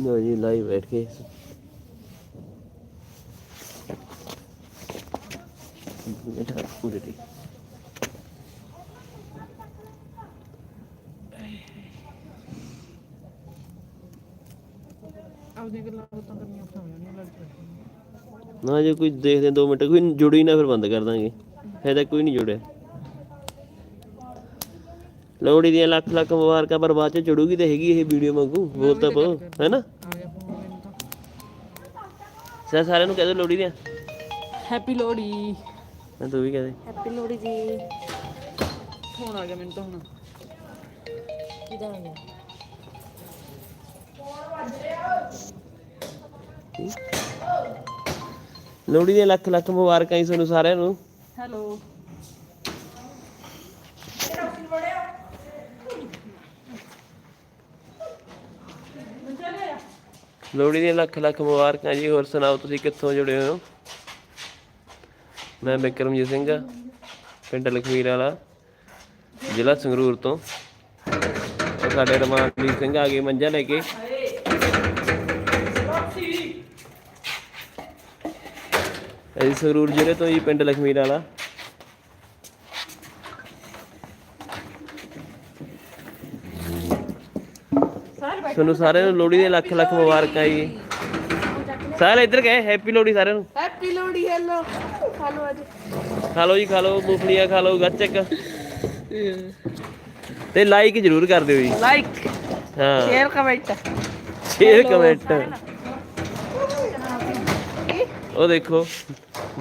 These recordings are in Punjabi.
ਲੋ ਜੀ ਲਾਈਵ ਬੈਠ ਕੇ ਬੇਟਾ ਪੂਰੇ ਦੀ ਆਪਦੀ ਗੱਲਾਂ ਬਾਤਾਂ ਕਰਨੀਆਂ ਔਖੀਆਂ ਹੋ ਜਾਂਦੀਆਂ ਲੜ ਕੇ ਨਾ ਜੇ ਕੋਈ ਦੇਖਦੇ 2 ਮਿੰਟ ਕੋਈ ਜੁੜੀ ਨਾ ਫਿਰ ਬੰਦ ਕਰ ਦਾਂਗੇ ਤਾਂ ਕੋਈ ਨਹੀਂ ਜੁੜਿਆ ਲੋਹੜੀ ਦੀਆਂ ਲੱਖ ਲੱਖ ਮੁਬਾਰਕਾਂ ਪਰ ਬਾਅਦ ਚ ਜੁੜੂਗੀ ਤਾਂ ਹੈਗੀ ਇਹ ਵੀਡੀਓ ਵਾਂਗੂ ਬੋਲ ਤਾਂ ਪੋ ਹੈਨਾ? ਸਾ ਸਾਰਿਆਂ ਨੂੰ ਕਹਿ ਦਿਓ ਲੋਹੜੀ ਦੀਆਂ। ਹੈਪੀ ਲੋਹੜੀ। ਮੈਂ ਤੂੰ ਵੀ ਕਹਿ ਦੇ। ਹੈਪੀ ਲੋਹੜੀ ਜੀ। ਫੋਨ ਆ ਗਿਆ ਮੈਨੂੰ ਤਾਂ ਹੁਣ। ਕਿਹਦਾ ਆ ਗਿਆ? ਲੋਹੜੀ ਦੀਆਂ ਲੱਖ ਲੱਖ ਮੁਬਾਰਕਾਂ ਜੀ ਤੁਹਾਨੂੰ ਸਾਰਿਆਂ ਨੂੰ। ਹੈਲੋ ਲੋਹੜੀ ਦੀਆਂ ਲੱਖ ਲੱਖ ਮੁਬਾਰਕਾਂ ਜੀ, ਹੋਰ ਸੁਣਾਓ ਤੁਸੀਂ ਕਿੱਥੋਂ ਜੁੜੇ ਹੋ? ਮੈਂ ਬਿਕਰਮਜੀਤ ਸਿੰਘ ਪਿੰਡ ਲਖਵੀਰ ਵਾਲਾ, ਜ਼ਿਲ੍ਹਾ ਸੰਗਰੂਰ ਤੋਂ। ਸਾਡੇ ਰਮਾਨਦੀਪ ਸਿੰਘ ਆ ਗਏ ਮੰਜਾ ਲੈ ਕੇ। ਅਸੀਂ ਸੰਗਰੂਰ ਜ਼ਿਲ੍ਹੇ ਤੋਂ ਜੀ, ਪਿੰਡ ਲਖਮੀਰ ਵਾਲਾ। ਤੁਹਾਨੂੰ ਸਾਰਿਆਂ ਨੂੰ ਲੋਹੜੀ ਦੀਆਂ ਲੱਖ ਲੱਖ ਮੁਬਾਰਕਾਂ ਜੀ। ਸਾਰੇ ਇੱਧਰ ਗਏ ਹੈਪੀ ਲੋਹੜੀ ਸਾਰਿਆਂ ਨੂੰ। ਹੈਪੀ ਲੋਹੜੀ ਹੈਲੋ ਹਾਲੋ ਅੱਜ। ਖਾ ਲਓ ਜੀ ਖਾ ਲਓ ਮੂੰਗਫਲੀਆਂ ਖਾ ਲਓ ਗੱਚਕ ਤੇ ਲਾਈਕ ਜ਼ਰੂਰ ਕਰ ਦਿਓ ਜੀ। ਲਾਈਕ ਹਾਂ। ਸ਼ੇਅਰ ਕਮੈਂਟ ਸ਼ੇਅਰ ਕਮੈਂਟ ਉਹ ਦੇਖੋ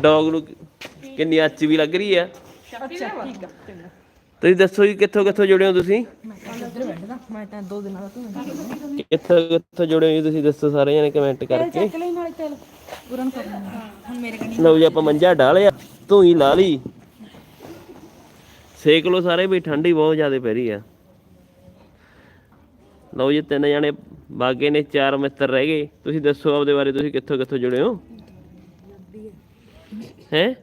ਡੌਗ ਨੂੰ ਕਿੰਨੀ ਅੱਛੀ ਵੀ ਲੱਗ ਰਹੀ ਆ। ਅੱਛਾ ਠੀਕ ਆ। ਤੁਸੀਂ ਦੱਸੋ ਜੀ ਕਿੱਥੋਂ ਕਿੱਥੋਂ ਜੁੜੇ ਹੋ ਤੁਸੀਂ? ਮੈਂ ਤਾਂ ਦੋ ਦਿਨਾਂ ਦਾ ਤੂੰ ਕਿੱਥੋਂ ਕਿੱਥੋਂ ਜੁੜੇ ਹੋ ਜੀ ਤੁਸੀਂ? ਦੱਸੋ ਸਾਰੇ ਜਣੇ ਕਮੈਂਟ ਕਰਕੇ। ਲਓ ਜੀ ਆਪਾਂ ਮੰਜਾ ਤੂੰ ਹੀ ਲਾ ਲਈ। ਸੇਕ ਲੋ ਸਾਰੇ ਵੀ ਠੰਡੀ ਬਹੁਤ ਜ਼ਿਆਦਾ ਪੈ ਰਹੀ ਆ। ਲਓ ਜੀ ਤਿੰਨ ਜਣੇ ਬਾਗੇ ਨੇ ਚਾਰ ਮਿੱਤਰ ਰਹਿ ਗਏ। ਤੁਸੀਂ ਦੱਸੋ ਆਪਦੇ ਬਾਰੇ ਤੁਸੀਂ ਕਿੱਥੋਂ ਕਿੱਥੋਂ ਜੁੜੇ ਹੋ। ਹੈ?